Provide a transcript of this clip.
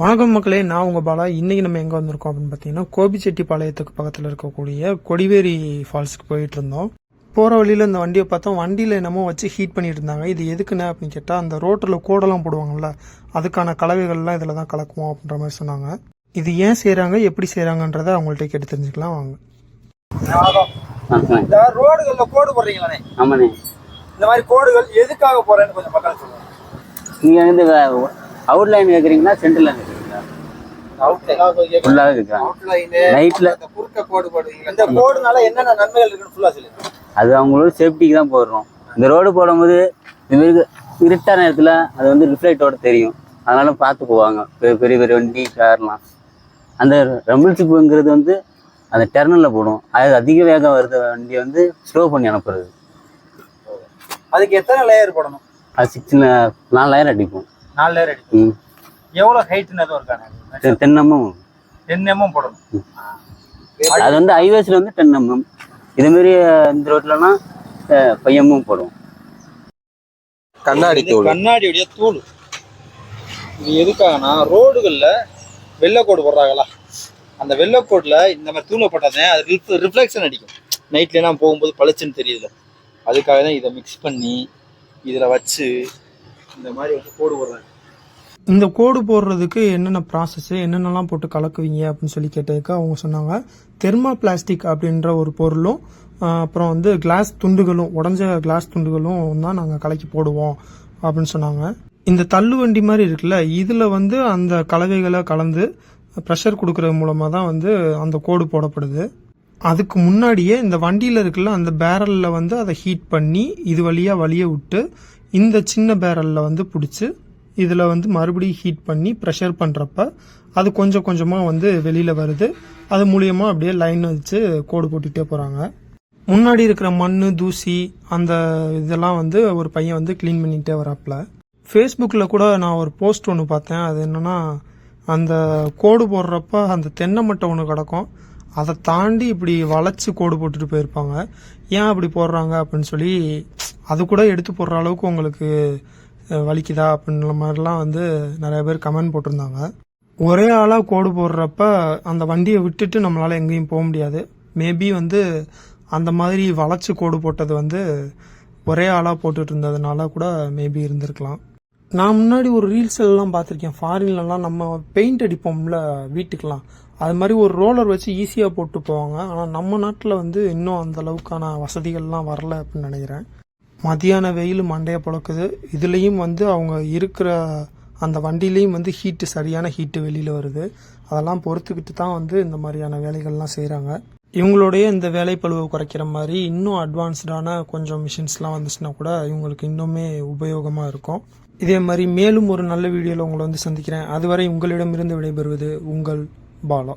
வணக்கம் மக்களே நான் உங்க பாலா. இன்னைக்கு நம்ம எங்க வந்திருக்கோம் அப்படின்னு பார்த்தீங்கன்னா கோபிச்செட்டிப்பாளையத்துக்கு பக்கத்தில் இருக்கக்கூடிய கொடிவேரி ஃபால்ஸ்க்கு போயிட்டு இருந்தோம். போற வழியில இந்த வண்டியை பார்த்தோம். வண்டியில என்னமோ வச்சு ஹீட் பண்ணிட்டு இருந்தாங்க. இது எதுக்குன்னு அப்படின்னு கேட்டா அந்த ரோட்டில் கோடெல்லாம் போடுவாங்கல்ல அதுக்கான கலவைகள்லாம் இதில் தான் கலக்குவோம் அப்படின்ற மாதிரி சொன்னாங்க. இது ஏன் செய்றாங்க? எப்படி செய்றாங்கன்றதை அவங்கள்ட்ட கேட்டு தெரிஞ்சுக்கலாம். வாங்க. ரோடுகள்ல கோடு போடுறீங்களாண்ணே ஆமாண்ணே. இந்த மாதிரி கோடுகள் எதுக்காக போறேன்னு கொஞ்சம் மக்கள் சொல்லுங்க. நீங்கள் வந்து அவுட்லைன் கேட்குறீங்களா சென்டர் லைன் குறுக்க கோடு போடுவீங்க இந்த கோடுனால என்னென்ன நன்மைகள் இருக்குன்னு ஃபுல்லா சொல்லுங்க அது அவங்களோட சேஃப்டிக்கு தான் போடுறோம். இந்த ரோடு போடும்போது இந்த மாதிரி இருட்டான நேரத்தில் அது வந்து ரிஃப்ளெக்டோட தெரியும். அதனால பார்த்து போவாங்க. பெரிய பெரிய பெரிய வண்டி கார்லாம் அந்த ரம்பிள் சிப்புங்கிறது வந்து அந்த டெர்னலில் போடும். அது அதிக வேகம் வருது வண்டியை வந்து ஸ்லோ பண்ணி அனுப்புறது. அதுக்கு எத்தனை லேயர் போடணும்? அது சிக்ஸ் நாலாயிரம் அடிப்போம். நாலு லேயர் அடிக்கும் ம் எவ்வளவு ஹைட்னு எதுவும் இருக்காங்க தென்னமும். டென் எம்எம் போடணும் அது வந்து ஐவேஸ்ல வந்து டென் எம்எம் இதுமாரி இந்த ரோட்லலாம் பையமும் போடுவோம். கண்ணாடி தூள் கண்ணாடியுடைய தூள் இது எதுக்காகனா ரோடுகள்ல வெள்ளைக்கோடு போடுறாங்களா. அந்த வெள்ளைக்கோட்டில் இந்த மாதிரி தூளை போட்டாதே அது ரிஃப்ளெக்ஷன் அடிக்கும். நைட்லாம் போகும்போது பளிச்சுன்னு தெரியுதுல. அதுக்காக தான் இதை மிக்ஸ் பண்ணி இதில் வச்சு இந்த மாதிரி வந்து கோடு போடுறாங்க. இந்த கோடு போடுறதுக்கு என்னென்ன ப்ராசஸ் என்னென்னலாம் போட்டு கலக்குவீங்க அப்படின்னு சொல்லி கேட்டதுக்கு அவங்க சொன்னாங்க தெர்மா பிளாஸ்டிக் அப்படின்ற ஒரு பொருளும் அப்புறம் வந்து கிளாஸ் துண்டுகளும் உடஞ்ச கிளாஸ் துண்டுகளும் தான் நாங்கள் கலக்கி போடுவோம் அப்படின்னு சொன்னாங்க. இந்த தள்ளுவண்டி மாதிரி இருக்குல்ல இதில் வந்து அந்த கலவைகளை கலந்து ப்ரெஷர் கொடுக்கறது மூலமாக தான் வந்து அந்த கோடு போடப்படுது. அதுக்கு முன்னாடியே இந்த வண்டியில் இருக்குல்ல அந்த பேரலில் வந்து அதை ஹீட் பண்ணி இது வழியாக வழிய விட்டு இந்த சின்ன பேரலில் வந்து பிடிச்சி இதில் வந்து மறுபடியும் ஹீட் பண்ணி ப்ரெஷர் பண்ணுறப்ப அது கொஞ்சம் கொஞ்சமாக வந்து வெளியில் வருது. அது மூலியமாக அப்படியே லைன் வச்சு கோடு போட்டுகிட்டே போகிறாங்க முன்னாடி இருக்கிற மண் தூசி அந்த இதெல்லாம் வந்து ஒரு பையன் வந்து க்ளீன் பண்ணிகிட்டே வராப்பில். ஃபேஸ்புக்கில் கூட நான் ஒரு போஸ்ட் ஒன்று பார்த்தேன். அது என்னென்னா அந்த கோடு போடுறப்ப அந்த தென்னை மட்டை ஒன்று கிடக்கும். அதை தாண்டி இப்படி வளைச்சி கோடு போட்டுட்டு போயிருப்பாங்க. ஏன் அப்படி போடுறாங்க அப்படின்னு சொல்லி அது கூட எடுத்து போடுற அளவுக்கு உங்களுக்கு வலிக்குதா அப்படின்ற மாதிரிலாம் வந்து நிறைய பேர் கமெண்ட் போட்டிருந்தாங்க. ஒரே ஆளாக கோடு போடுறப்ப அந்த வண்டியை விட்டுட்டு நம்மளால் எங்கேயும் போக முடியாது. மேபி வந்து அந்த மாதிரி வளைச்சு கோடு போட்டது வந்து ஒரே ஆளாக போட்டுட்டு இருந்ததுனால கூட மேபி இருந்திருக்கலாம். நான் முன்னாடி ஒரு ரீல்ஸ் எல்லாம் பார்த்துருக்கேன். ஃபாரின்லலாம் நம்ம பெயிண்ட் அடிப்போம்ல வீட்டுக்கெலாம் அது மாதிரி ஒரு ரோலர் வச்சு ஈஸியாக போட்டு போவாங்க. ஆனால் நம்ம நாட்டில் வந்து இன்னும் அந்த அளவுக்கான வசதிகள்லாம் வரல அப்படின்னு நினைக்கிறேன். மதியான வெயில் மண்டையை புழக்குது. இதுலேயும் வந்து அவங்க இருக்கிற அந்த வண்டியிலையும் வந்து ஹீட்டு சரியான ஹீட்டு வெளியில் வருது. அதெல்லாம் பொறுத்துக்கிட்டு தான் வந்து இந்த மாதிரியான வேலைகள்லாம் செய்கிறாங்க இவங்களுடைய இந்த வேலைப்பளுவை குறைக்கிற மாதிரி இன்னும் அட்வான்ஸ்டான கொஞ்சம் மிஷின்ஸ்லாம் வந்துச்சுன்னா கூட இவங்களுக்கு இன்னுமே உபயோகமாக இருக்கும். இதே மாதிரி மேலும் ஒரு நல்ல வீடியோவில் உங்களை வந்து சந்திக்கிறேன். அதுவரை உங்களிடமிருந்து விடைபெறுவது உங்கள் பாலா.